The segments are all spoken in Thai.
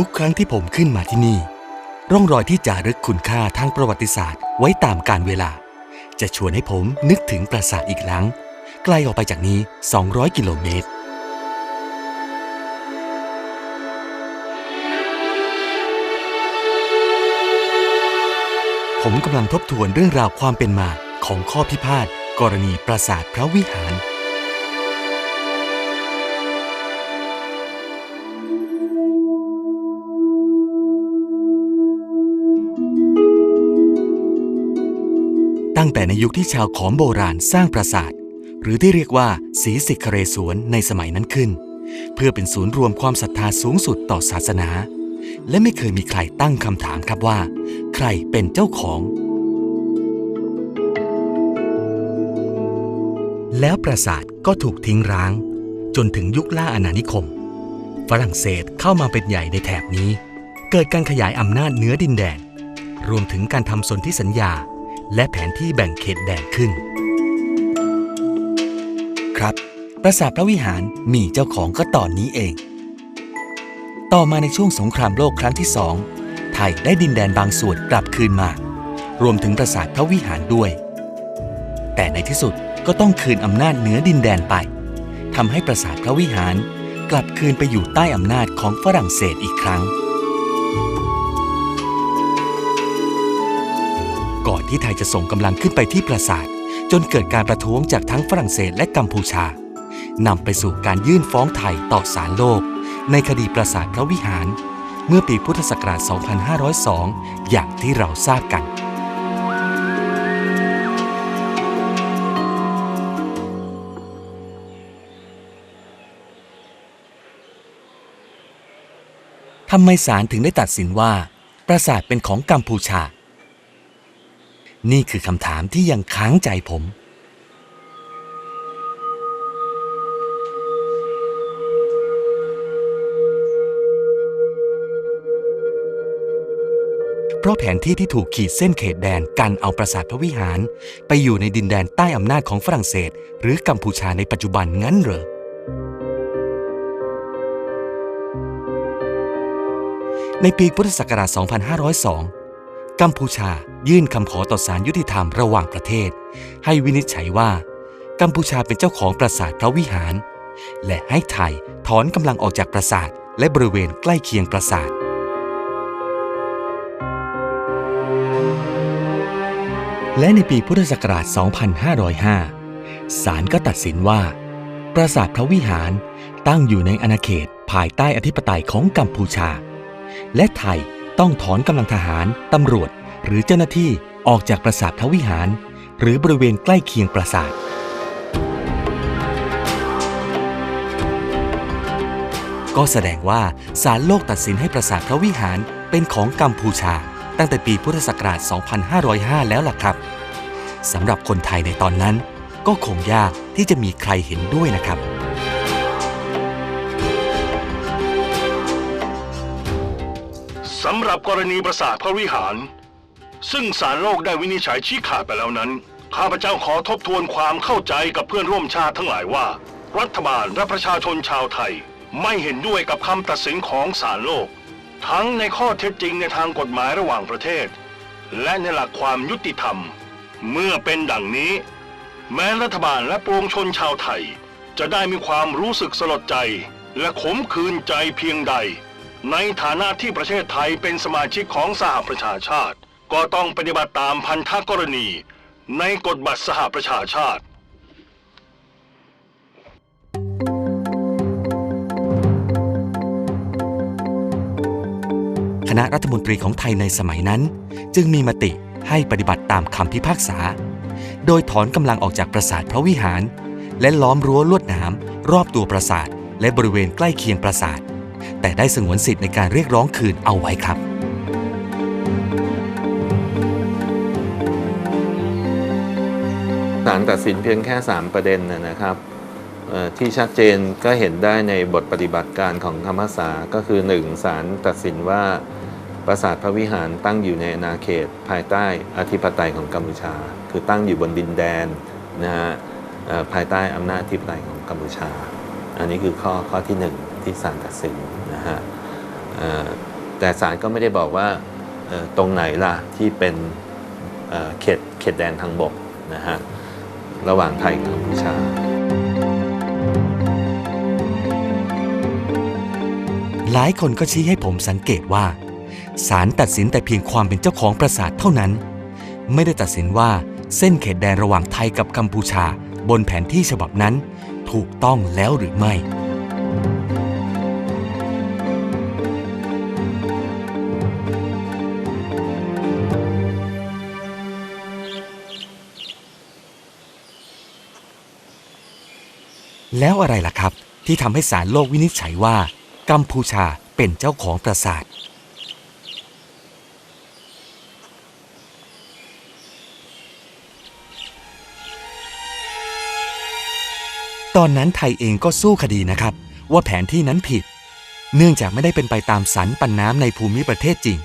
ทุกครั้งที่ผมขึ้นมาที่นี่ ร่องรอยที่จารึกคุณค่าทางประวัติศาสตร์ไว้ตามกาลเวลา จะชวนให้ผมนึกถึงปราสาทอีกครั้ง ไกลออกไปจากนี้ 200 กิโลเมตร ผมกำลังทบทวนเรื่องราวความเป็นมาของข้อพิพาทกรณีปราสาทพระวิหาร ตั้งแต่ในยุคที่ชาวขอมโบราณสร้างปราสาท หรือที่เรียกว่าศรีสิกเรศวรในสมัยนั้นขึ้น เพื่อเป็นศูนย์รวมความศรัทธาสูงสุดต่อศาสนา และไม่เคยมีใครตั้งคำถามครับว่า ใครเป็นเจ้าของ แล้วปราสาทก็ถูกทิ้งร้าง จนถึงยุคล่าอาณานิคม ฝรั่งเศสเข้ามาเป็นใหญ่ในแถบนี้ เกิดการขยายอำนาจเหนือดินแดน รวมถึงการทำสนธิสัญญา และแผนที่แบ่งเขตแดนขึ้น ครับ ปราสาทพระวิหารมีเจ้าของก็ตอนนี้เอง ต่อมาในช่วงสงครามโลกครั้งที่สองไทยได้ดินแดนบางส่วนกลับคืนมา รวมถึงปราสาทพระวิหารด้วย แต่ในที่สุดก็ต้องคืนอำนาจเหนือดินแดนไปทำให้ปราสาทพระวิหารกลับคืนไปอยู่ใต้อำนาจของฝรั่งเศสอีกครั้ง ก่อนที่ไทยจะส่งกำลังขึ้นไปที่ปราสาท จนเกิดการประท้วงจากทั้งฝรั่งเศสและกัมพูชานำไปสู่การยื่นฟ้องไทยต่อศาลโลก ในคดีปราสาทพระวิหาร เมื่อปีพุทธศักราช 2502 อย่างที่เราทราบกัน ทำไมศาลถึงได้ตัดสินว่า ปราสาทเป็นของกัมพูชา นี่คือคำถามที่ยังค้างใจผม เพราะแผนที่ที่ถูกขีดเส้นเขตแดนกันเอาปราสาทพระวิหาร ไปอยู่ในดินแดนใต้อำนาจของฝรั่งเศส หรือกัมพูชาในปัจจุบันงั้นเหรอในปีพุทธศักราช 2502 กัมพูชา ยื่นคำขอต่อศาลยุติธรรมระหว่างประเทศ ให้วินิจฉัยว่า กัมพูชาเป็นเจ้าของปราสาทพระวิหาร และให้ไทยถอนกำลังออกจากปราสาทและบริเวณใกล้เคียงปราสาทและในปีพุทธศักราช 2505 ศาลก็ตัดสินว่า ปราสาทพระวิหารตั้งอยู่ในอาณาเขตภายใต้อธิปไตยของกัมพูชา และไทยต้องถอนกำลังทหาร ตำรวจ หรือเจ้าหน้าที่ออกจากปราสาทพระวิหาร หรือบริเวณใกล้เคียงปราสาท ก็แสดงว่าศาลโลกตัดสินให้ปราสาทพระวิหารเป็นของกัมพูชา ตั้งแต่ปีพุทธศักราช 2505 แล้วล่ะครับสำหรับคนไทยในตอนนั้น ก็คงยากที่จะมีใครเห็นด้วยนะครับสำหรับกรณีปราสาทพระวิหาร ซึ่งศาลโลกได้วินิจฉัยชี้ขาดไปแล้วนั้น ข้าพเจ้าขอทบทวนความเข้าใจกับเพื่อนร่วมชาติทั้งหลายว่า รัฐบาลและประชาชนชาวไทย ไม่เห็นด้วยกับคำตัดสินของศาลโลก ทั้งในข้อเท็จจริงในทางกฎหมายระหว่างประเทศ และในหลักความยุติธรรม เมื่อเป็นดังนี้ แม้รัฐบาลและปวงชนชาวไทย จะได้มีความรู้สึกสลดใจ และขมขื่นใจเพียงใด ในฐานะที่ประเทศไทยเป็นสมาชิกของสหประชาชาติ ก็ต้องปฏิบัติตามพันธกรณีในกฎบัตรสหประชาชาติ คณะรัฐมนตรีของไทยในสมัยนั้น จึงมีมติให้ปฏิบัติตามคำพิพากษา โดยถอนกำลังออกจากปราสาทพระวิหาร และล้อมรั้วลวดหนามรอบตัวปราสาทและบริเวณใกล้เคียงปราสาท แต่ได้สงวนสิทธิ์ในการเรียกร้องคืนเอาไว้ครับ ตัดสินเพียงแค่ 3 ประเด็นนะครับที่ชัดเจนก็เห็นได้ในบทปฏิบัติการของคำพิพาก็คือ 1. ศาลตัดสินว่าปราสาทพระวิหารตั้งอยู่ในอาณาเขต ภายใต้อธิปไตยของกัมพูชา คือตั้งอยู่บนดินแดนนะฮะภายใต้อำนาจอธิปไตยของกัมพูชา อันนี้คือข้อข้อที่ 1 ที่ศาลตัดสินนะฮะแต่ศาลก็ไม่ได้บอกว่าตรงไหนล่ะที่เป็นเขตเขตแดนทางบกนะฮะ ระหว่างไทยกับกัมพูชา หลายคนก็ชี้ให้ผมสังเกตว่าศาลตัดสินแต่เพียงความเป็นเจ้าของปราสาทเท่านั้น ไม่ได้ตัดสินว่าเส้นเขตแดนระหว่างไทยกับกัมพูชา บนแผนที่ฉบับนั้น ถูกต้องแล้วหรือไม่ แล้วอะไรล่ะครับ ที่ทำให้ศาลโลกวินิจฉัยว่า กัมพูชาเป็นเจ้าของปราสาท ตอนนั้นไทยเองก็สู้คดีนะครับ ว่าแผนที่นั้นผิด เนื่องจากไม่ได้เป็นไปตามสันปันน้ำในภูมิประเทศจริง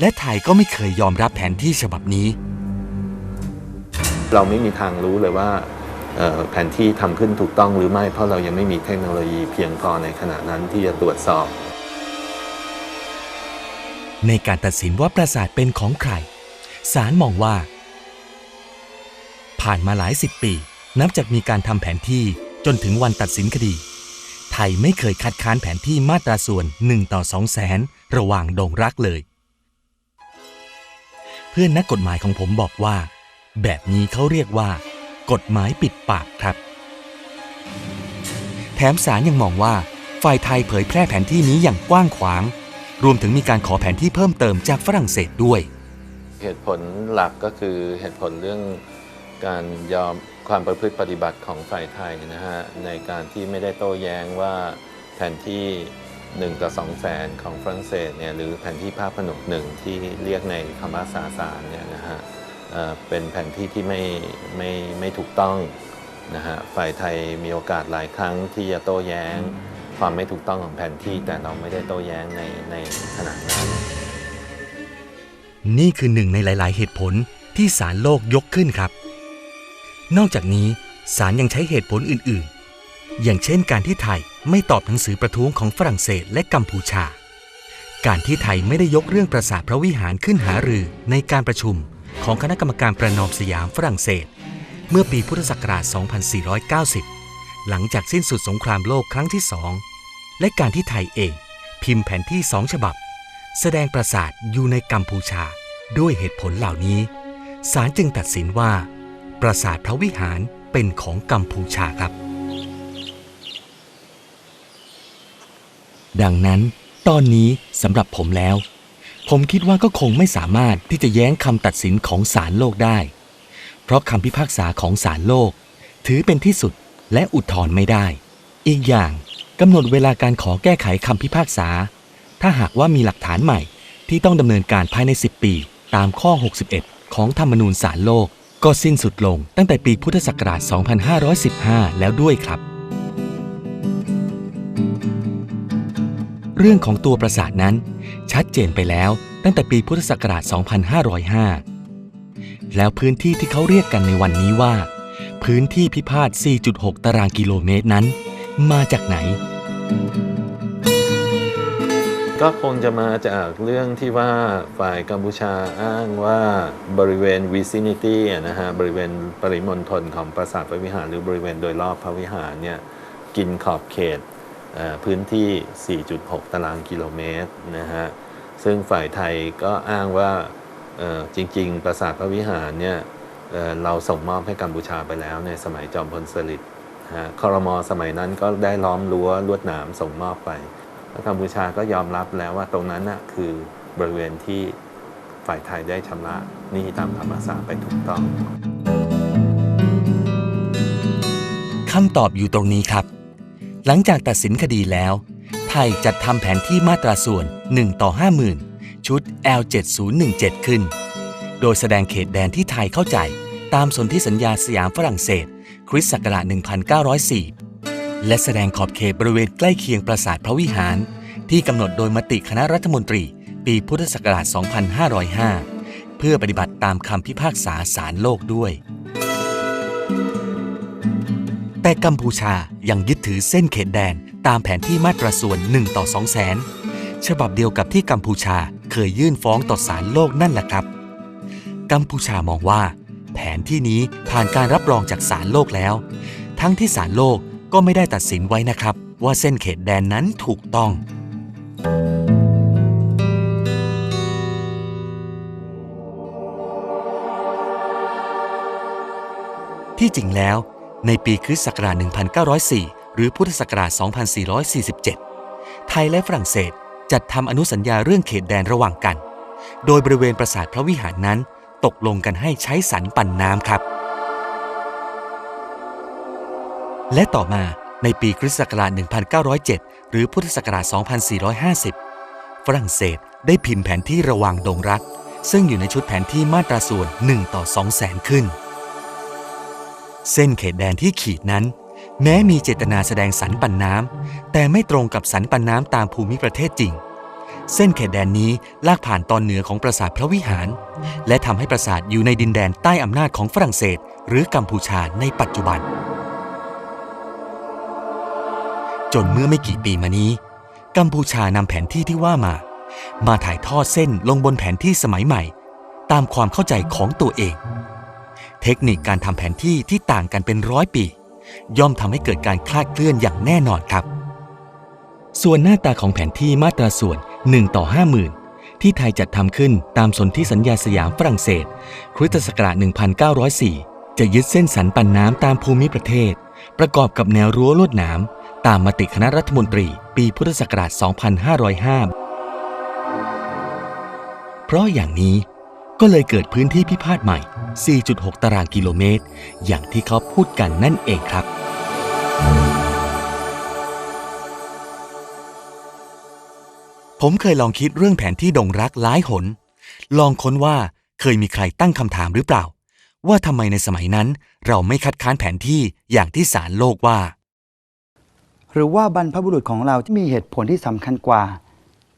และไทยก็ไม่เคยยอมรับแผนที่ฉบับนี้ เราไม่มีทางรู้เลยว่า แผนที่ทำขึ้นถูกต้องหรือไม่ เพราะเรายังไม่มีเทคโนโลยีเพียงพอในขณะนั้นที่จะตรวจสอบ ในการตัดสินว่าปราสาทเป็นของใครศาลมองว่า ผ่านมาหลายสิบปี นับจากมีการทำแผนที่จนถึงวันตัดสินคดี ไทยไม่เคยคัดค้านแผนที่มาตราส่วน 1 ต่อ 2 แสน ระหว่างดงรักเลย เพื่อนนักกฎหมายของผมบอกว่า แบบนี้เขาเรียกว่า กฎหมายปิดปากครับ แถมศาลยังมองว่า ฝ่ายไทยเผยแพร่แผนที่นี้อย่างกว้างขวาง รวมถึงมีการขอแผนที่เพิ่มเติมจากฝรั่งเศสด้วย เหตุผลหลักก็คือเหตุผลเรื่องการยอมความประพฤติปฏิบัติของฝ่ายไทยนะฮะในการที่ไม่ได้โต้แย้งว่าแผนที่1ต่อ2แสนของฝรั่งเศสเนี่ยหรือแผนที่ภาพผนกหนึ่งที่เรียกในคำภาษาศาลเนี่ยนะฮะ เป็นแผนที่ที่ไม่ไม่ไม่ถูกต้องนะฮะฝ่ายไทยมีโอกาสหลายครั้งที่จะโต้แย้ง ความไม่ถูกต้องของแผนที่แต่เราไม่ได้โต้แย้งในในขณะนั้น นี่คือหนึ่งในหลาย ๆ เหตุผลที่ศาลโลกยกขึ้นครับ นอกจากนี้ศาลยังใช้เหตุผลอื่น ๆ อย่างเช่นการที่ไทยไม่ตอบหนังสือประท้วงของฝรั่งเศสและกัมพูชา การที่ไทยไม่ได้ยกเรื่องปราสาทพระวิหารขึ้นหารือในการประชุม ของคณะกรรมการประนอมสยามฝรั่งเศส เมื่อปีพุทธศักราช 2490 หลังจากสิ้นสุดสงครามโลกครั้งที่สอง และการที่ไทยเอง พิมพ์แผนที่สองฉบับ แสดงปราสาทอยู่ในกัมพูชาด้วยเหตุผลเหล่านี้ศาลจึงตัดสินว่า ปราสาทพระวิหารเป็นของกัมพูชาครับ ดังนั้นตอนนี้สำหรับผมแล้ว ผมคิดว่าก็คงไม่สามารถที่จะแย้งคำตัดสินของศาลโลกได้ เพราะคำพิพากษาของศาลโลก ถือเป็นที่สุดและอุทธรณ์ไม่ได้ อีกอย่างกำหนดเวลาการขอแก้ไขคำพิพากษา ถ้าหากว่ามีหลักฐานใหม่ที่ต้องดำเนินการภายใน 10 ปี ตามข้อ 61 ของธรรมนูญศาลโลก ก็สิ้นสุดลงตั้งแต่ปีพุทธศักราช 2515 แล้วด้วยครับ เรื่องของตัวปราสาทนั้น ชัดเจนไปแล้วตั้งแต่ปีพุทธศักราช 2505 แล้วพื้นที่ที่เขาเรียกกันในวันนี้ว่า พื้นที่พิพาท 4.6 ตารางกิโลเมตรนั้น มาจากไหน ก็คงจะมาจากเรื่องที่ว่าฝ่ายกัมพูชาอ้างว่าบริเวณ vicinity นะฮะบริเวณปริมณฑลของปราสาทพระวิหาร หรือบริเวณโดยรอบพระวิหารเนี่ยกินขอบเขต พื้นที่ 4.6 ตารางกิโลเมตรนะฮะ ซึ่งฝ่ายไทยก็อ้างว่าจริง ๆ ปราสาทพระวิหารเนี่ยเเราส่งมอบให้กัมพูชาไปแล้วในสมัยจอมพลสฤษดิ์ฮะคอรมอสมัยนั้นก็ได้ล้อมรั้วลวดหนามส่งมอบไปแล้วกัมพูชาก็ยอมรับแล้วว่าตรงนั้นน่ะคือบริเวณที่ฝ่ายไทยได้ชำระหนี้ตามธรรมศาสตร์ไปถูกต้องคำตอบอยู่ตรงนี้ครับ หลังจากตัดสินคดีแล้ว ไทยจัดทำแผนที่มาตราส่วน 1 ต่อ 50,000 ชุด L7017 ขึ้น โดยแสดงเขตแดนที่ไทยเข้าใจ ตามสนธิสัญญาสยามฝรั่งเศส คริสต์ศักราช 1904 และแสดงขอบเขตบริเวณใกล้เคียงปราสาทพระวิหาร ที่กำหนดโดยมติคณะรัฐมนตรี ปีพุทธศักราช 2505 เพื่อปฏิบัติตามคำพิพากษาศาลโลกด้วย แต่กัมพูชายังยึดถือเส้นเขตแดนตามแผนที่มาตราส่วน 1 ต่อ 2 แสน ฉบับเดียวกับที่กัมพูชาเคยยื่นฟ้องต่อศาลโลกนั่นแหละครับ กัมพูชามองว่า แผนที่นี้ผ่านการรับรองจากศาลโลกแล้ว ทั้งที่ศาลโลกก็ไม่ได้ตัดสินไว้นะครับ ว่าเส้นเขตแดนนั้นถูกต้อง ที่จริงแล้ว ในปีคริสต์ศักราช 1904 หรือพุทธศักราช 2447 ไทยและฝรั่งเศสจัดทำอนุสัญญาเรื่องเขตแดนระหว่างกัน โดยบริเวณปราสาทพระวิหารนั้น ตกลงกันให้ใช้สันปั่นน้ำครับ และต่อมาในปีคริสต์ศักราช 1907 หรือพุทธศักราช 2450 ฝรั่งเศสได้พิมพ์แผนที่ระหว่างดงรัก ซึ่งอยู่ในชุดแผนที่มาตราส่วน 1 ต่อ 2 แสนขึ้น เส้นเขตแดนที่ขีดนั้น แม้มีเจตนาแสดงสันปันน้ำแต่ไม่ตรงกับสันปันน้ำตามภูมิประเทศจริง เส้นเขตแดนนี้ลากผ่านตอนเหนือของปราสาทพระวิหาร และทำให้ปราสาทอยู่ในดินแดนใต้อำนาจของฝรั่งเศส หรือกัมพูชาในปัจจุบัน จนเมื่อไม่กี่ปีมานี้ กัมพูชานำแผนที่ที่ว่ามา มาถ่ายทอดเส้นลงบนแผนที่สมัยใหม่ ตามความเข้าใจของตัวเอง เทคนิคการทำแผนที่ที่ต่างกันเป็นร้อยปี ย่อมทำให้เกิดการคลาดเคลื่อนอย่างแน่นอนครับ ส่วนหน้าตาของแผนที่มาตราส่วน 1 ต่อ 50,000 ที่ไทยจัดทำขึ้นตามสนธิสัญญาสยามฝรั่งเศส คริสตศักราช 1904 จะยึดเส้นสันปันน้ำตามภูมิประเทศ ประกอบกับแนวรั้วลวดหนามตามมติคณะรัฐมนตรี ปีพุทธศักราช 2505 เพราะอย่างนี้ ก็เลยเกิดพื้นที่พิพาทใหม่ 4.6 ตารางกิโลเมตร อย่างที่เขาพูดกันนั่นเองครับ ผมเคยลองคิดเรื่องแผนที่ดงรักหลายหน ลองค้นว่าเคยมีใครตั้งคำถามหรือเปล่า ว่าทำไมในสมัยนั้นเราไม่คัดค้านแผนที่อย่างที่ศาลโลกว่า หรือว่าบรรพบุรุษของเราที่มีเหตุผลที่สำคัญกว่า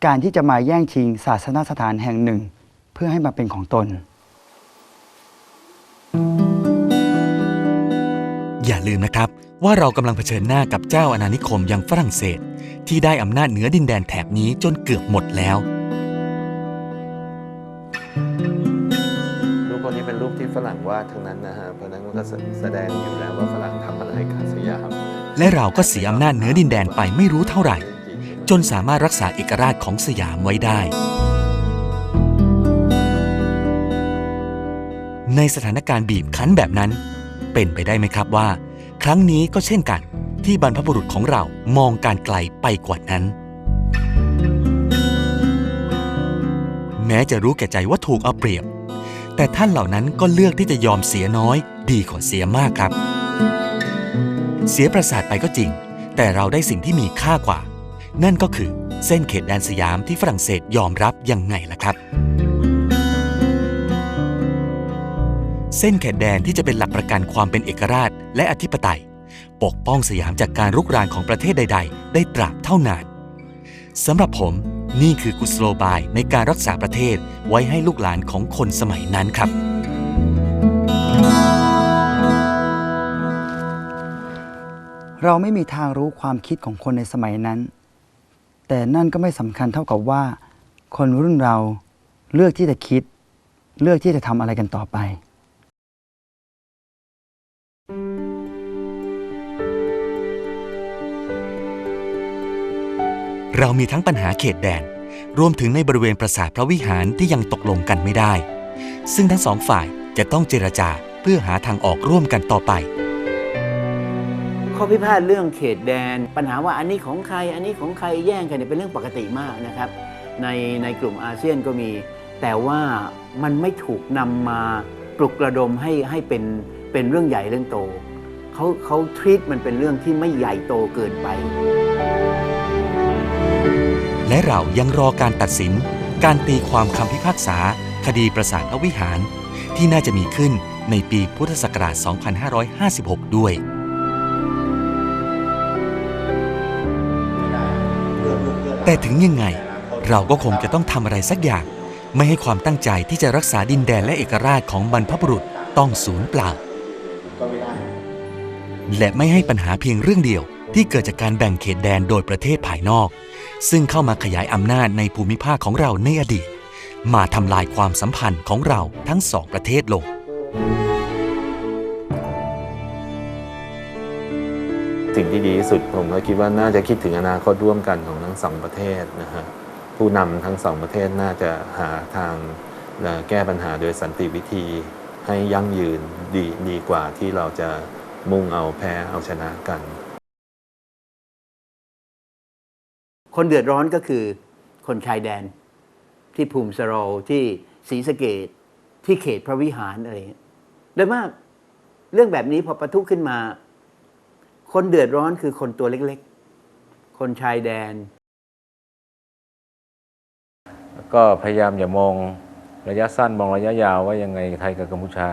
การที่จะมาแย่งชิงศาสนสถานแห่งหนึ่ง พื่อให้มาเป็นของตน อย่าลืมนะครับ ว่าเรากำลังเผชิญหน้ากับเจ้าอาณานิคมอย่างฝรั่งเศส ที่ได้อำนาจเหนือดินแดนแถบนี้จนเกือบหมดแล้ว รูปพวกนี้เป็นรูปที่ฝรั่งวาดทั้งนั้นนะฮะ เพราะฉะนั้นมันก็แสดงอยู่แล้วว่าฝรั่งทำอะไรกับสยามและเราก็เสียอำนาจเหนือดินแดนไปไม่รู้เท่าไหร่ จนสามารถรักษาเอกราชของสยามไว้ได้ ในสถานการณ์บีบคั้นแบบนั้น เป็นไปได้ไหมครับว่า ครั้งนี้ก็เช่นกัน ที่บรรพบุรุษของเรามองการไกลไปกว่านั้น แม้จะรู้แก่ใจว่าถูกเอาเปรียบ แต่ท่านเหล่านั้นก็เลือกที่จะยอมเสียน้อย ดีกว่าเสียมากครับ เสียประสาทไปก็จริง แต่เราได้สิ่งที่มีค่ากว่า นั่นก็คือเส้นเขตแดนสยามที่ฝรั่งเศสยอมรับยังไงล่ะครับ เส้นเขตแดนที่จะเป็นหลักประกันความเป็นเอกราชและอธิปไตย ปกป้องสยามจากการรุกรานของประเทศใด ๆ ได้ตราบเท่านานสำหรับผมนี่คือกุศโลบายในการรักษาประเทศไว้ให้ลูกหลานของคนสมัยนั้นครับ เราไม่มีทางรู้ความคิดของคนในสมัยนั้น แต่นั่นก็ไม่สำคัญเท่ากับว่า คนรุ่นเราเลือกที่จะคิด เลือกที่จะทำอะไรกันต่อไป เรามีทั้งปัญหาเขตแดน รวมถึงในบริเวณปราสาทพระวิหารที่ยังตกลงกันไม่ได้ ซึ่งทั้งสองฝ่ายจะต้องเจรจาเพื่อหาทางออกร่วมกันต่อไป ข้อพิพาทเรื่องเขตแดน ปัญหาว่าอันนี้ของใคร อันนี้ของใครแย่งกันเนี่ยเป็นเรื่องปกติมากนะครับ ในในกลุ่มอาเซียนก็มี แต่ว่ามันไม่ถูกนำมาปลุกระดมให้ให้เป็นเป็นเรื่องใหญ่เรื่องโตเขาเขาทรีตมันเป็นเรื่องที่ไม่ใหญ่โตเกินไป และเรายังรอการตัดสิน การตีความคำพิพากษา คดีประสาทพระวิหาร ที่น่าจะมีขึ้นในปีพุทธศักราช 2556 ด้วย แต่ถึงยังไง เราก็คงจะต้องทำอะไรสักอย่าง ไม่ให้ความตั้งใจที่จะรักษาดินแดนและเอกราชของบรรพบุรุษต้องสูญเปล่า และไม่ให้ปัญหาเพียงเรื่องเดียวที่เกิดจากการแบ่งเขตแดนโดยประเทศภายนอก ซึ่งเข้ามาขยายอำนาจในภูมิภาคของเราในอดีต มาทำลายความสัมพันธ์ของเราทั้งสองประเทศลง สิ่งที่ดีที่สุดผมก็คิดว่าน่าจะคิดถึงอนาคตร่วมกันของทั้งสองประเทศนะฮะผู้นำทั้งสองประเทศน่าจะหาทางแก้ปัญหาโดยสันติวิธีให้ยั่งยืนดีดีกว่าที่เราจะมุ่งเอาแพ้เอาชนะกัน คนเดือดร้อนก็คือคนชายแดน ที่ภูมิสโรที่ศรีสะเกดที่เขตพระวิหารอะไรอย่เงี้ยโดยมากเรื่องแบบนี้พอประทุขึ้นมา คนเดือดร้อนคือคนตัวเล็กๆ คนชายแดน ก็พยายามอย่ามองระยะสั้นมองระยะยาวว่ายังไงไทยกับกัมพูชา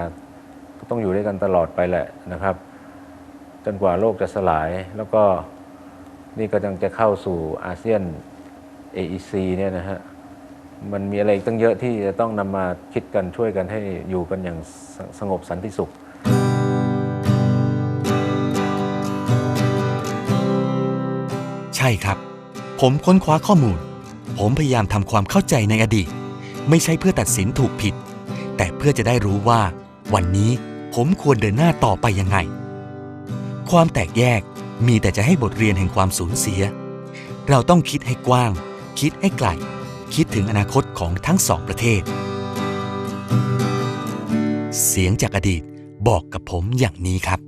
ก็ต้องอยู่ด้วยกันตลอดไปแหละนะครับ จนกว่าโลกจะสลายแล้วก็ นี่ก็ยังจะเข้าสู่อาเซียน AEC เนี่ยนะฮะมันมีอะไรอีกตั้งเยอะที่จะต้องนำมาคิดกันช่วยกันให้อยู่กันอย่างสงบสันติสุข ใช่ครับ ผมค้นคว้าข้อมูล ผมพยายามทำความเข้าใจในอดีต ไม่ใช่เพื่อตัดสินถูกผิด แต่เพื่อจะได้รู้ว่า วันนี้ผมควรเดินหน้าต่อไปยังไง ความแตกแยก มีแต่จะให้บทเรียนแห่งความสูญเสีย เราต้องคิดให้กว้าง คิดให้ไกล คิดถึงอนาคตของทั้งสองประเทศ เสียงจากอดีตบอกกับผมอย่างนี้ครับ